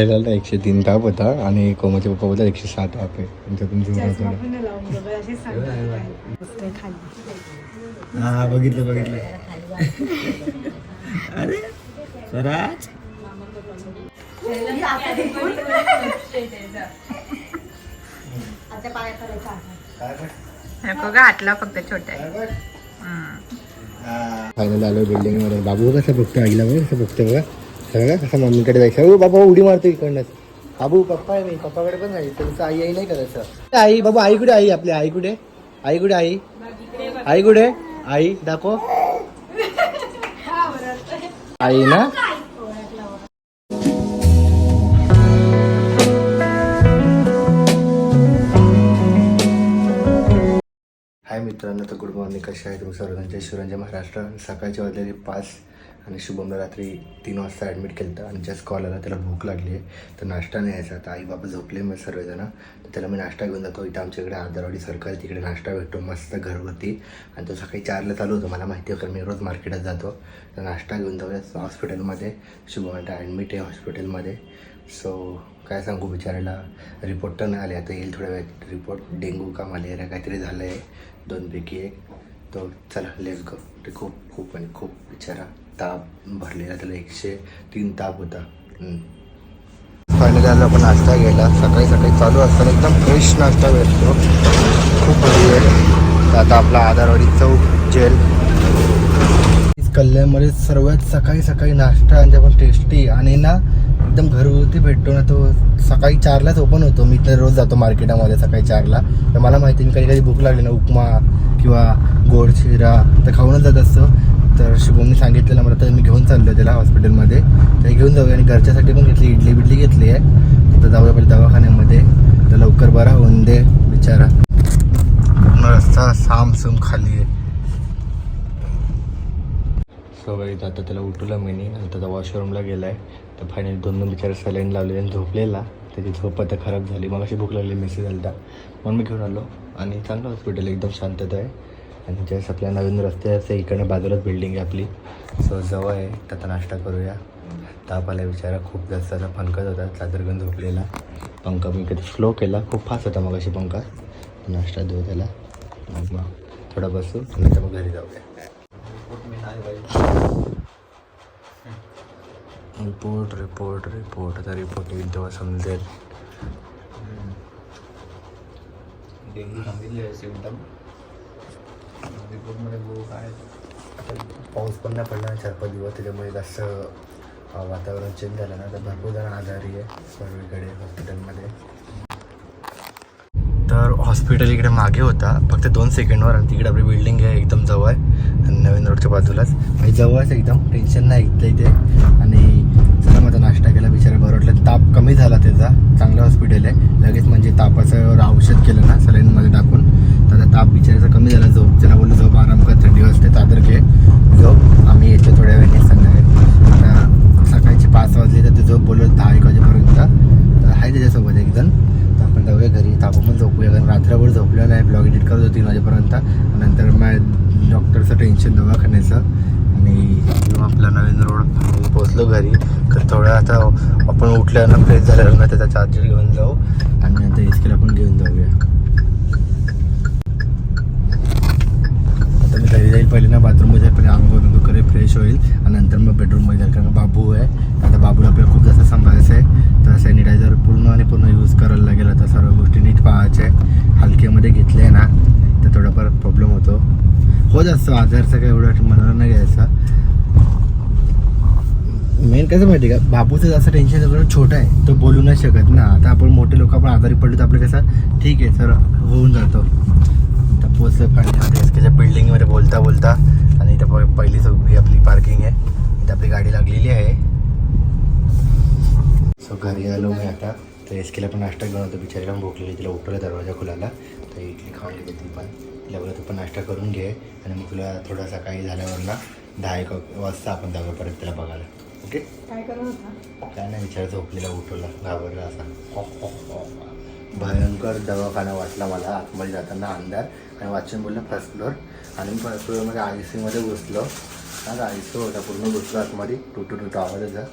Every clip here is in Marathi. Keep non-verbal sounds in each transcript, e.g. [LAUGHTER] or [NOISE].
पहिल्याला एकशे तीन ताप होता आणि कोमाचे पप्पा बोलतात एकशे सात ताप आहे. हा बघितलं बघितलं. अरे स्वराज? घातला फक्त फायनल आलो बिल्डिंगमध्ये. बाबू कसं बघतो आईला बघ कसं बघतो बघा. सगळं कसं मम्मीकडे जायचं. हो बाबा उडी मारतो इकडनंच बाबू पप्पा आहे मी. पप्पाकडे पण जायचं. तुमचं आई आई नाही करायचं आई बाबा आई कुठे? आई आपली आई कुठे? आई कुठे आई? आई कुठे? आई दाखव. आई ना? हाय मित्रांनो तर गुड मॉर्निंग. कसे आहे तुम्ही सर्वांच्या शिवरांच्या महाराष्ट्र. सकाळच्या वाजलेले पाच आणि शुभमला रात्री तीन वाजता ॲडमिट केलं होतं आणि जस्ट कॉल आला त्याला भूक लागली आहे तर नाश्ता नाही यायचा. आता आई बाबा झोपले मग सर्वजण. तर त्याला मी नाश्ता घेऊन जातो. इथं आमच्याकडे आदरवाडी सरकार तिकडे नाश्ता भेटतो. मस्त घरगुती. आणि तो सकाळी चारला चालू होतो. मला माहिती आहे मी रोज मार्केटात जातो. तर नाश्ता घेऊन जाऊया हॉस्पिटलमध्ये शुभम आता ॲडमिट आहे हॉस्पिटलमध्ये सो काय सांगू बिचारायला रिपोर्ट तर नाही आले. आता येईल थोड्या वेळात रिपोर्ट डेंगू का मलेरिया काहीतरी झालं आहे दोनपैकी एक. तो चला लेस गो ते खूप खूप आणि खूप बिचारा. ताप भरलेला त्याला एकशे तीन ताप होता. फायनली आलो आपण नाश्ता घ्यायला सकाळी सकाळी चालू असताना एकदम फ्रेश नाश्ता भेटतो. खूप भारी आहे. आता आपला आधारवाडी चौक जेल. कल्याणमध्ये सर्वात सकाळी सकाळी नाश्ता आणि आपण टेस्टी आणि ना एकदम घरगुती भेटतो ना तो सकाळी चारलाच ओपन होतो. मी तर रोज जातो मार्केटामध्ये सकाळी चारला. तर मला माहिती मी कधी कधी भूक लागली ना उपमा किंवा गोड शिरा तर खाऊनच जात असतो. तर शुभमने सांगितलेलं मला तर मी घेऊन चाललो त्याला हॉस्पिटलमध्ये तर घेऊन जाऊया आणि घरच्यासाठी पण घेतली इडली बिडली घेतली आहे. तर जाऊया पहिले दवाखान्यामध्ये. तर लवकर बरा होऊन दे बिचारा. पूर्ण रस्ता सामसूम खाली आहे. सो गाईज आता त्याला उठवलं मी नंतर वॉशरूमला गेला आहे तर फायनली दोन दोन बिचारा सलाईन लावले आणि झोपलेला. त्याची झोप आता खराब झाली. मला अशी भूक लागली मेसेज आलता. म्हणून मी घेऊन आलो. आणि चांगलं हॉस्पिटल एकदम शांतता आहे. आणि ज्यावेळेस आपल्या नवीन रस्ते असते इकडनं बाजूलाच बिल्डिंग आहे आपली. सो जवळ आहे. तर आता नाश्ता करूया. ताप आला बिचारा. खूप जास्त असा फणकत होता. चादर घेऊन झोपलेला. पंखा मी कधी स्लो केला. खूप फास्ट होता मग अशी पंखा. नाश्ता देऊ त्याला. मग मग थोडा बसू. नंतर मग घरी जाऊया. रिपोर्ट रिपोर्ट रिपोर्ट आता रिपोर्ट येईल तेव्हा समजेल. डेंग्यू सांगितले एकदम काय पाऊस पण नाही पडला चार पाच दिवस त्याच्यामुळे जास्त अं, वातावरण चेंज झालं ना तर भरपूर जण आजारी आहे सर्वीकडे हॉस्पिटलमध्ये तर हॉस्पिटल इकडे मागे होता फक्त दोन सेकंडवर आणि तिकडे आपली बिल्डिंग आहे एकदम जवळ आणि नवीन रोडच्या बाजूलाच. म्हणजे जवळच एकदम टेन्शन नाही इथलं इथे. आणि चला माझा नाश्ता केला बिचारा बरं वाटलं. ताप कमी झाला त्याचा चांगलं हॉस्पिटल आहे. लगेच म्हणजे तापाचं औषध केलं ना सलाईनमध्ये टाकून. ताप बिचाराचा कमी झाला झोप त्याला बोललो झोप आराम कर थंडी वाजते चादर घे झोप. आम्ही येतो थोड्या वेळाने संध्याकाळी. आता सकाळचे पाच वाजले तर ते झोप बोललो दहा एक वाजेपर्यंत. तर आहे त्याच्यासोबत एकजण तर आपण जाऊया घरी तर आपण पण झोपूया. कारण रात्रभर झोपलेलं नाही ब्लॉग एडिट करतो तीन वाजेपर्यंत. नंतर मग डॉक्टरचं टेन्शन दवाखान्याचं. आणि आपला नवीन रोड पोचलो घरी. तर थोडं आता आपण उठल्यानं फ्रेश झाल्यावर त्याचा चार्जर घेऊन जाऊ. आणि नंतर इस्केला आपण घेऊन जाऊया. कारण घरी जाईल. पहिले ना बाथरूममध्ये जाईल पहिले आंघोळ बिंघोळ करे फ्रेश होईल. आणि नंतर मग बेडरूममध्ये जाईल. कारण बाबू आहे. आता बाबूला आपल्याला खूप जास्त सांभाळायचं आहे. तर सॅनिटायझर पूर्ण आणि पूर्ण यूज करायला लागेल. आता सर्व गोष्टी नीट पाहायच्या आहे हलक्यामध्ये घेतले आहे ना तर थोडाफार प्रॉब्लेम होतो. होत असतो आजारचं काही एवढं मनाला नाही घ्यायचा. मेन कसं माहिती आहे का? बाबूचं जास्त टेन्शन सगळं छोटं आहे. तो बोलू नाही शकत ना. आता आपण मोठे लोक आपण आजारी पडलो तर आपलं कसं? ठीक आहे सर होऊन जातो. पोचलं फायनली एसकेच्या बिल्डिंगमध्ये बोलता बोलता आणि इथं पहिलीच उभी आपली पार्किंग आहे. इथं आपली गाडी लागलेली आहे. सो घरी आलो मी आता. तर एसकेला पण नाश्ता घेऊन होतो बिचारीला पण भोकलेली तिला उठवलं दरवाजा खुलाला. तर इडली खाऊन घेते ती पण. तिला बोला तू पण नाश्ता करून घे. आणि मग तुला थोडा सकाळी झाल्यावर ना दहा एक वाजता आपण जाऊया परत त्याला बघायला. ओके काय काय नाही विचार झोपलेला उठवला. घाबरला असा. भयंकर दवाखाना वाटला मला. आतमध्ये जाताना अंधार. वाचून बोललं फर्स्ट फ्लोअर आणि मी फर्स्ट फ्लोअरमध्ये आय सीमध्ये घुसलो. हा आय सी होता पूर्ण घुसलो आतमध्ये. टुटू टुटू आवाज होता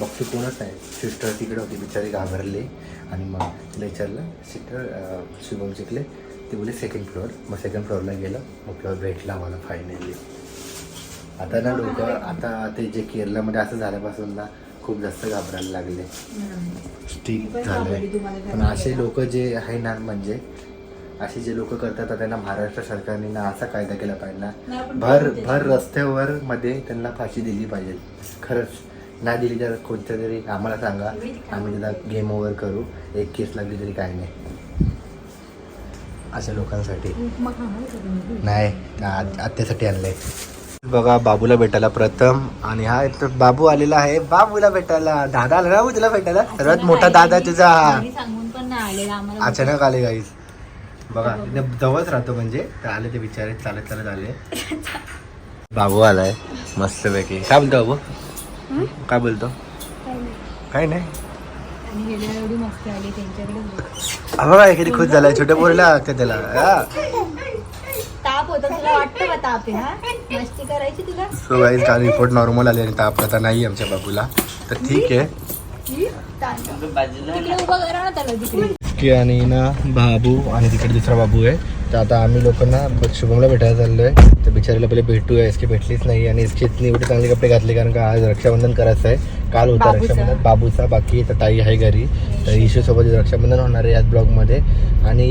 मग ती कोणच नाही. सिस्टर तिकडे होती बिचारी घाबरली. आणि मग तिला विचारलं सिस्टर शुभम शिकले. ती बोलली सेकंड फ्लोअर मग सेकंड फ्लोअरला गेलं. मग फ्लोअर भेटला मला फायनली आता ना लोक आता ते जे केरलामध्ये असं झाल्यापासून ना खूप जास्त घाबरायला लागले. ठीक झालंय. पण असे लोक जे आहे ना म्हणजे असे जे लोक करतात त्यांना महाराष्ट्र सरकारने ना असा कायदा केला पाहिजे ना. भर भर रस्त्यावर मध्ये त्यांना फाशी दिली पाहिजे. खरंच नाही दिली तर कोणत्या तरी आम्हाला सांगा. आम्ही त्याला गेम ओव्हर करू. एक केस लागली तरी काय नाही. अशा लोकांसाठी. नाही आत्यासाठी आणलंय. बघा बाबूला भेटायला प्रथम आणि हा बाबू आलेला आहे. बाबूला भेटायला. दादा आला ना बाबू तुला भेटायला? सर्वात मोठा दादा तुझा हा अचानक आले गाईस बघा इथे जवळच राहतो म्हणजे तर आले ते बिचारे चालत चालत आले. [LAUGHS] बाबू आलाय मस्त पैकी काय बोलतो बाबू? काय बोलतो? काय नाही. आणि गेल्या एवढी मस्त आली त्यांच्याकडे बघ. किती खुश झालाय. छोट्या पोरीला का त्याला. ताप होता तुला वाटतं का ताप आहे हा? मस्ती करायची तुला? सो गाईज काल रिपोर्ट नॉर्मल आले आणि ताप आता नाही आमच्या बाबूला. तर ठीक आहे? ताप. तिकडे उभा करा ना त्याला तिकडे की आणि ना बाबू आणि तिकडे दुसरा बाबू आहे. तर आता आम्ही लोकांना शुभमला भेटायला चाललोय. तर बिचारीला पहिले भेटूया एसके भेटलीच नाही आणि एसकेतनी एवढे चांगले कपडे घातले कारण का आज रक्षाबंधन करायचं आहे. काल होता. रक्षाबंधन बाबूचा बाकी तर ताई आहे घरी. तर इशू सोबत रक्षाबंधन होणार आहे याच ब्लॉगमध्ये. आणि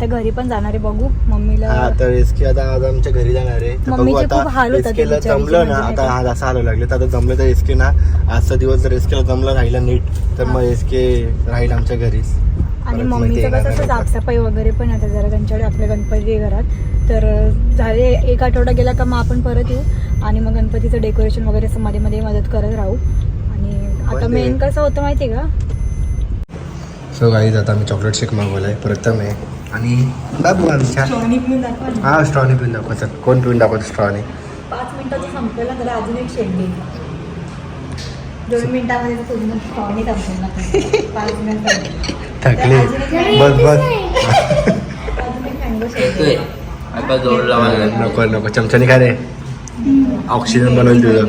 मी आता घरी पण जाणार आहे बघू. मम्मीला हा तर एसके आता आज आमच्या घरी जाणार आहे. तर बघू मम्मीचे खूप हाल आता होतात एसकेला त्या बिचारीचे जमलं ना म्हणजे आता आज असं आलं लागले. तर आता जमलं तर एसके ना. आजचा दिवस जर एसकेला जमलं राहिलं नीट तर मग एसके राहील आमच्या घरीच आणि परत मग ते मम्मीचं येणार कसं असं नाही. साफसफाई वगैरे पण आता जरा त्यांच्याकडे आपल्या गणपती आहे घरात. तर झाले एक आठवडा गेला का मग आपण परत येऊ. आणि मग गणपतीचं डेकोरेशन वगैरे असं मध्ये मध्ये मदत करत राहू. आणि आता पण ते- मेन कसं होतं माहिती आहे का? सो गाईज आता आम्ही चॉकलेट शेक मागवलाय. प्रथम आहे आणि बाबू आमच्या हा स्ट्रॉनी पिऊन दाखवतात कोण पिऊन दाखवतो स्ट्रॉनी? पाच मिनिटाचं संपलं ना तर अजून एक शेड दे दोन मिनिटामध्ये तर पूर्ण पाहुणे संपेल ना पाच मिनिटात. थकले. बस बस. अजून एक. आता जोड लावायला नको नको. चमच्याने काय रे. ऑक्सिजन बनवलं तुझं.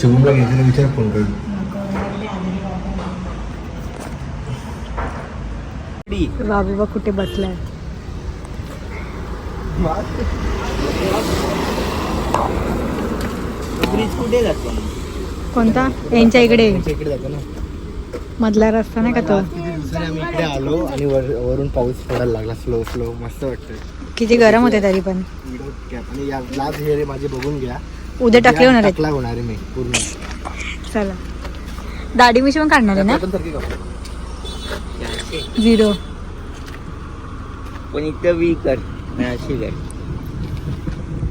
शुभमला घेतलेला विचार फोन करून नको, लागले आजारी बाबा. बाबू बा कुठे बसलाय? ब्रिज कुठे जातो? कोणता? यांच्या इकडे. इकडे जातो ना. मधला रस्ता नाही का तो? आम्ही इकडे आलो आणि वर वरून पाऊस पडायला लागला स्लो स्लो मस्त वाटतंय. किती गरम होते तरी पण. व्हिडिओ कॅप आणि या लास्ट हे माझे बघून घ्या. उद्या टाकले होणार आहेत. टाकला होणार आहे मी पूर्ण. चला. दाढी मिशी पण काढणार आहे ना. झिरो. पण इथं वी कर नाही अशी कर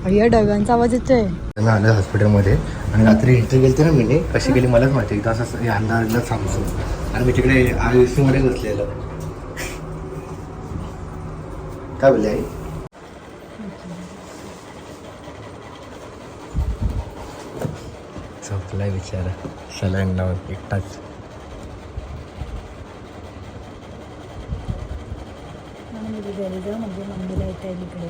अय्या डब्यांचा आवाज येतोय. मी आलो हॉस्पिटलमध्ये आणि रात्री एंट्री गेली ना मी कशी गेली मलाच माहिती एकदा असं हे अंधारला सांगतो आणि मी तिकडे आय सी मध्ये बसलेलो. काय बोलले आई? झोपलाय बिचारा सलाईन लावून एकटाच. म्हणजे मंदिरा येत आहे तिकडे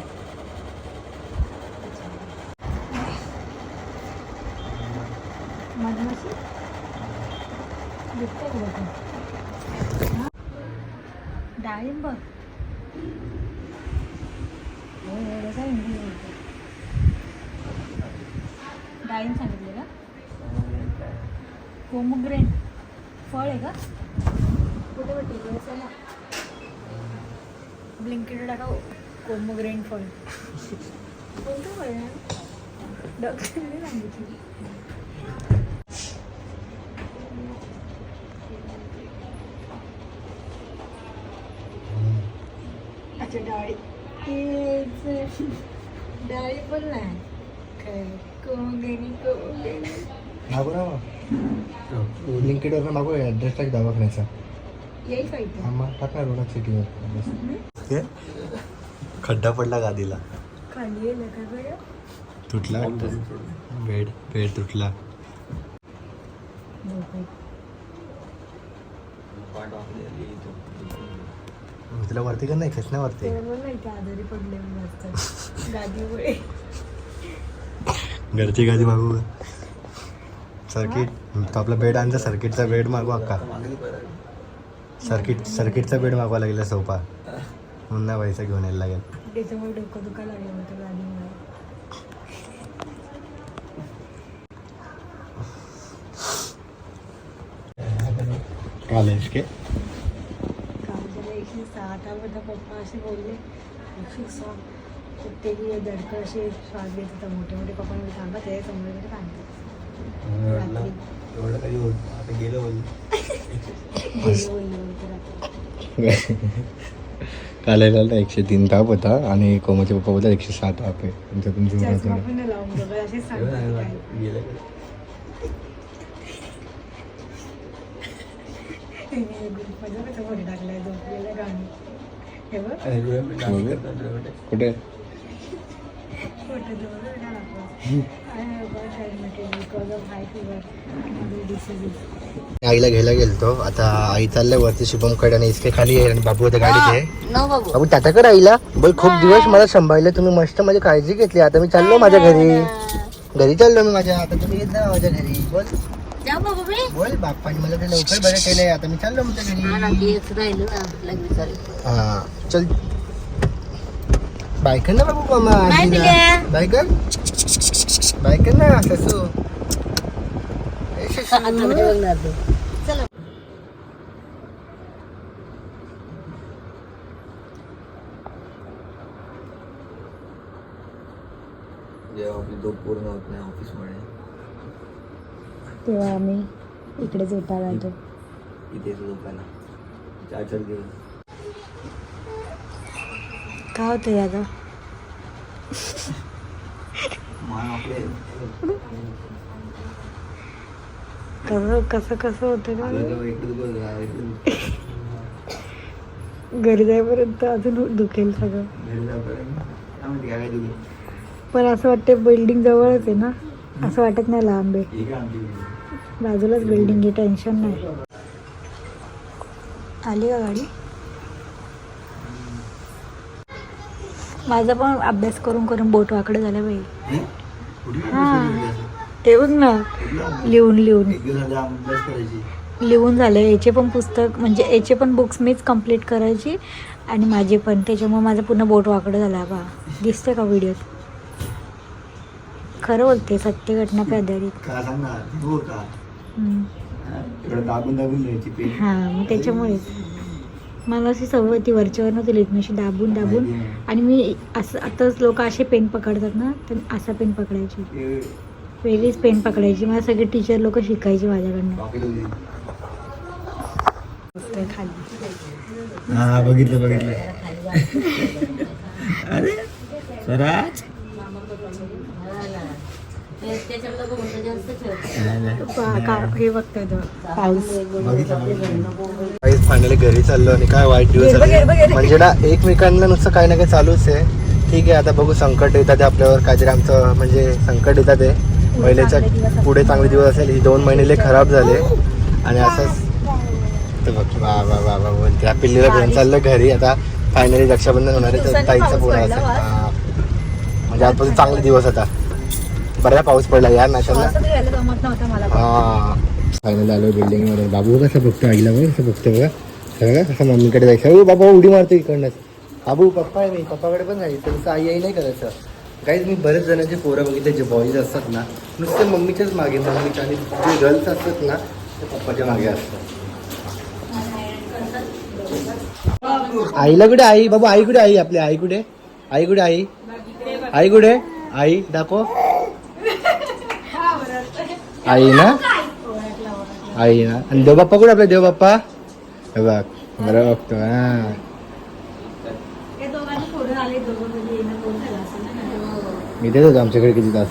मधमाशी डाळिंब डाळिंब सांगितले का कोमुग्रेन फळ आहे का कुठे वाटते ब्लिंकेट टाका. कोमोग्रेन फळ कोणतं फळ? डॉक्टरने सांगितलं. अच्छा डाळी. तेच डाळी पण नाही. काय? कोमोग्रेनी कोमोग्रेनी. मागू ना लिंकेडवर मागू ॲड्रेस टाक दवाखान्याचा. येईल का इथे? हा मग टाका सिटीवर खड्डा पडला गादीला. तुटला? बेड बेड तुटला. तुला वरती का नाही? खेचण्या वरती? [LAUGHS] घरची गादी मागू? सर्किट? तो आपला बेड आणचा सर्किटचा बेड मागू अक्का. सर्किट सर्किटचा बेड मागवा लागेल सोफा. म्हणून नाही पैसा घेऊन यायला लागेल. त्याच्यामुळे डोकं दुखायला लागलं होतं गाडीमुळे. कॉलेज के? एकशे साठ होता पप्पा असे बोलले एकशे सहा. ते दडकं असे श्वास घेत होता मोठे मोठे. पप्पा मी सांगा ते समोर तरी सांगते एवढं काही होत आता गेलं [LAUGHS] [LAUGHS] बोल कालेला एकशे तीन ताप होता आणि कोमाचे पप्पा बोलतात एकशे सात ताप आहे. तुमच्यातून कुठे? आईला घ्यायला गेलतो. आता आई चाललंय वरती शुभमकडे आणि इसके खाली आहे आणि बाबू होते गाडीत आहे. नो बाबू. बाबू त्याच्याकडे आईला. बोल खूप दिवस मला सांभाळले तुम्ही मस्त माझी काळजी घेतली. आता मी चाललो माझ्या घरी. घरी चाललो मी माझ्या. आता तुम्ही येत जा माझ्या घरी. बोल. बोल बाप्पाने मला ते लवकर बरं केलंय. आता मी चाललो माझ्या घरी. ना. हा चल. बायकन ना बाबू मामा. बायकन बायकन ना ससू जेव्हा आपली झोप पूर्ण होत नाही ऑफिसमुळे. तेव्हा आम्ही इकडे झोपायला जातो इथेच झोपायला. चार्जर घेऊन काय होतं आपले कसं कसं कसं होतं का घरी जाईपर्यंत अजून दुखेल सगळं. पण असं वाटतं बिल्डिंग जवळच आहे ना? असं वाटत नाही लांब आहे. बाजूलाच बिल्डिंग आहे टेन्शन नाही. आली का गाडी? माझा पण अभ्यास करून करून बोट वाकडं झालं बाई. हे? ते बघ ना लिहून लिहून. लिहून झालं. याचे पण पुस्तक म्हणजे याचे पण बुक्स मीच कंप्लीट करायची. आणि माझे पण. त्याच्यामुळे माझं पूर्ण बोट वाकडं झालं बा. दिसते का व्हिडिओत खरं बोलते सत्य घटना पे आधारित हो मग त्याच्यामुळेच. मला अशी सवय ती वरच्यावर मी अशी दाबून दाबून. आणि मी असं आताच लोक असे पेन पकडतात ना तर असा पेन पकडायची. ते वेगळीच पेन पकडायची. मला सगळे टीचर लोक शिकायचे माझ्याकडनं. ते खाली. बघितलं बघितलं. अरे स्वराज त्याच्याकडे बघून तर जास्त खेळतो. पा- का- हे बघतोय तो पाऊस फायनली घरी चाललो आणि काय वाईट दिवस. म्हणजे ना एकमेकांना नुसतं काही ना काही चालूच आहे. ठीक आहे आता बघू संकट येतात आपल्यावर. काहीतरी आमचं म्हणजे संकट येतात आहे. दिवस पुढे चांगले दिवस असेल. ही दोन महिने खराब झाले. आणि असंच. ते बघ वा वा वा वा बोलते त्या पिल्लीला घेऊन चाललं घरी. आता फायनली रक्षाबंधन होणार आहे. तर ताईचा फोन असेल. म्हणजे आजपासून चांगले दिवस आता. बऱ्या पाऊस पडला यार नाशाला. हा. फायनल आलो बिल्डिंगमध्ये बाबू कसं बघतो आईला बघ कसं बघतो बघा. सगळं कसं मम्मीकडे जायचं. बाबा उडी मारतो इकडनंच बाबू पप्पा आहे मी. पप्पाकडे पण जायचं. तसं आई आई नाही करायचं काहीच मी बरेच जणांचे पोरं बघितले जे बॉईज असतात ना नुसते मम्मीच्याच मागे मम्मीच्या आणि जे गर्ल्स असतात ना ते पप्पाच्या मागे असतात. आईला कुठे आई? बाबू आई कुठे? आई आपली आई कुठे? आई कुठे? आई आई कुठे? आई दाखव. आई ना आई ना आणि देवबाप्पा कुठे आपला देवबाप्पा? हे बघ बरं बघतो हा. हे दोघांनी पुढे आले दोघं कधी येणं कोण झालं असेल ना. इथेच होतो आमच्याकडे किती तास.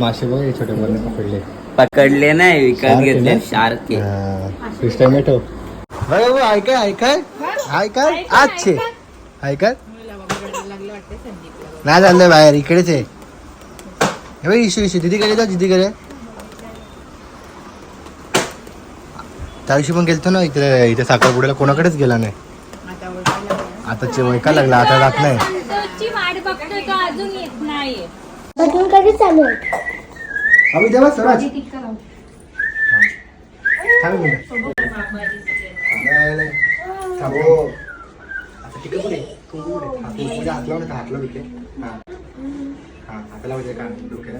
मासे बघ हे छोटे बरं पकडले. पकडले नाही विकत घेतले ना? शार्क फिश टोमॅटो बघा भाऊ ऐकाय ऐकाय? ऐकाय? आजचे. ऐकाय? नाही चाललंय बाहेर इकडेच आहे. हे बघ इशू इशू दिदीकडे जा दिदीकडे त्या दिवशी पण गेलतो ना इथे इथे साखरपुड्याला कोणाकडेच गेला नाही आता वैका लागला आता जात नाही बघतोय तो अजून येत नाहीये अजून कधी चालू आम्ही स्वराज थांब मिनिट. थांब. हो. आता तिकडे कुठे? हा, हात हात इकडे. हा. हा, लावायचे डोक्याला?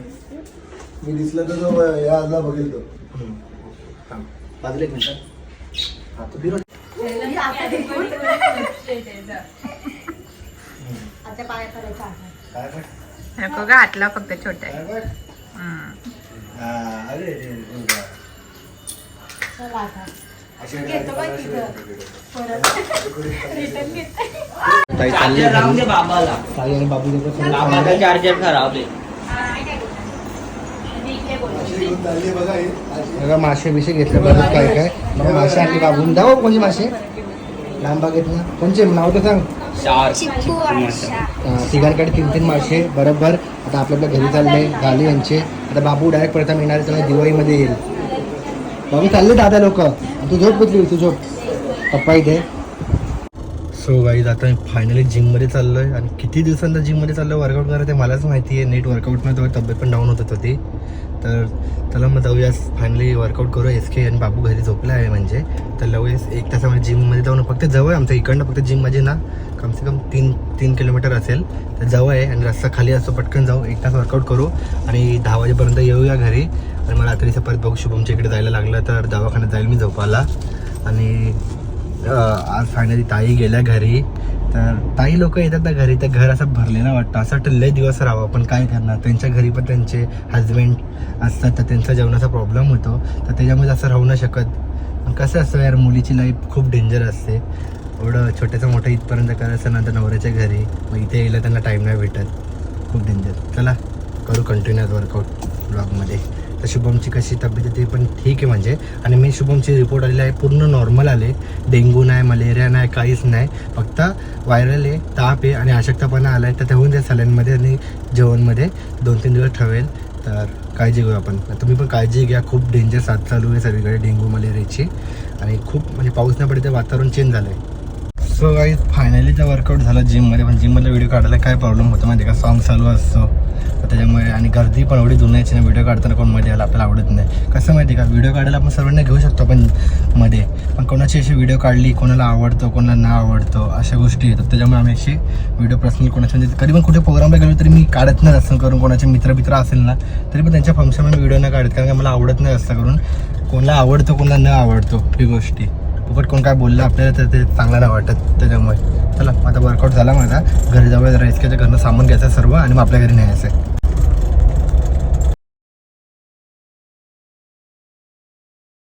मी दिसला तर तो याला बघेल तो हम्म. थांब. बाजूला एक मिनिट. हा, तू फिरव. आता पाय करायचा काय कर? नको ग हातला फक्त छोटा काय कर? हा, अरे. चला आता घेतो बाई अशी- तिथं. ताई चालली चार्जर राहून घरी. दे बाबाला. ताई आणि बाबू दोघं समोर बाबाचा चालले. चार्जर खराब आहे. अशी घेऊन चालली बघा ही. अशी. बघा मासे बिशे घेतले बरं काय काय? बघा मासे आणले बाबून दाव कोणते मासे? लांब ना. कोणचे? नाव तर सांग. अं, तिघांकडे तीन तीन मासे बरोबर. आता आपल्या आपल्या घरी चालले झाले यांचे. आता बाबू डायरेक्ट प्रथम येणार त्याला दिवाळीमध्ये येईल. बाबू चालले दादा लोक. तू झोप कुठली तू झोप. पप्पा इथे. सो गाईज आता मी फायनली जिममध्ये चाललो आहे आणि किती दिवसांचा जिममध्ये चाललो वर्कआउट करायचं ते मलाच माहिती आहे नेट वर्कआउटमध्ये तेव्हा तब्येत पण डाऊन होत होती तर चला मग जाऊया. फायनली वर्कआउट करू एस के आणि बाबू घरी झोपला आहे म्हणजे. तर लगेच एक तासामध्ये जिममध्ये जाऊन फक्त जवळ आहे आमच्या इकडनं फक्त जिम माझी ना. कमसे कम तीन तीन किलोमीटर असेल. तर जवळ आहे. आणि रस्ता खाली असतो. पटकन जाऊ. एक तास वर्कआउट करू. आणि दहा वाजेपर्यंत येऊया घरी. आणि मला रात्रीचं परत बघू शुभमच्या इकडे जायला लागलं तर दवाखान्यात जाईल मी झोपायला. आणि आज फायनली ताई गेल्या घरी. तर ताई लोक येतात ना घरी तर घर असं भरलेलं वाटतं. असं वाटतं लय दिवस राहावं पण काय करणार? त्यांच्या घरी पण त्यांचे हजबंड असतात तर त्यांचा जेवणाचा प्रॉब्लेम होतो. तर त्याच्यामुळे असं राहू नाही शकत. पण कसं असतं यार मुलीची लाईफ खूप डेंजर असते. एवढं छोट्याचं मोठं इथपर्यंत करायचं नंतर नवऱ्याच्या घरी. मग इथे यायला त्यांना टाईम नाही भेटत. खूप डेंजर चला करू कंटिन्युअस वर्कआउट ब्लॉगमध्ये तर शुभमची कशी तब्येत आहे पण ठीक आहे म्हणजे. आणि मी शुभमची रिपोर्ट आलेली आहे पूर्ण नॉर्मल आले. डेंग्यू नाही मलेरिया नाही काहीच नाही. फक्त व्हायरल आहे ताप आहे आणि अशक्तपणा आला आहे तर ठेवून द्या सलाईनमध्ये आणि जेवणमध्ये. दोन तीन दिवस ठेवेल. तर काळजी घेऊ आपण. तुम्ही पण काळजी घ्या. खूप डेंजर साथ चालू आहे सगळीकडे डेंग्यू मलेरियाची आणि खूप म्हणजे पाऊस नाही पडते वातावरण चेंज झालं आहे सो काही फायनली तर वर्कआउट झालं जिममध्ये पण जिममधला व्हिडिओ काढायला काय प्रॉब्लेम होतो माहिती का? सॉन्ग चालू असतो. तर त्याच्यामुळे आणि गर्दी पण एवढी जुन्याची ना व्हिडिओ काढताना कोणमध्ये यायला आपल्याला आवडत नाही. कसं माहिती आहे का? व्हिडिओ काढायला आपण सर्वांना घेऊ शकतो पण मध्ये. पण कोणाची अशी व्हिडिओ काढली कोणाला आवडतो कोणाला ना आवडतो अशा गोष्टी येतात त्याच्यामुळे आम्ही अशी व्हिडिओ पर्सनल कोणाच्या म्हणजे कधी पण कुठे प्रोग्रामला गेलो तरी मी काढत नाही असं करून कोणाचे मित्र मित्र असेल ना तरी पण त्यांच्या फंक्शनमध्ये व्हिडिओ न काढत कारण का मला आवडत नाही असं करून कोणाला आवडतो कोणाला न आवडतो ही गोष्टी. फुकट कोण काय बोललं आपल्याला तर ते चांगलं नाही वाटत त्याच्यामुळे. चला आता वर्कआउट झाला माझा. घरी जाऊया जरा इतक्याच्या घरनं सामान घ्यायचं सर्व आणि मग आपल्या घरी न्यायचं आहे.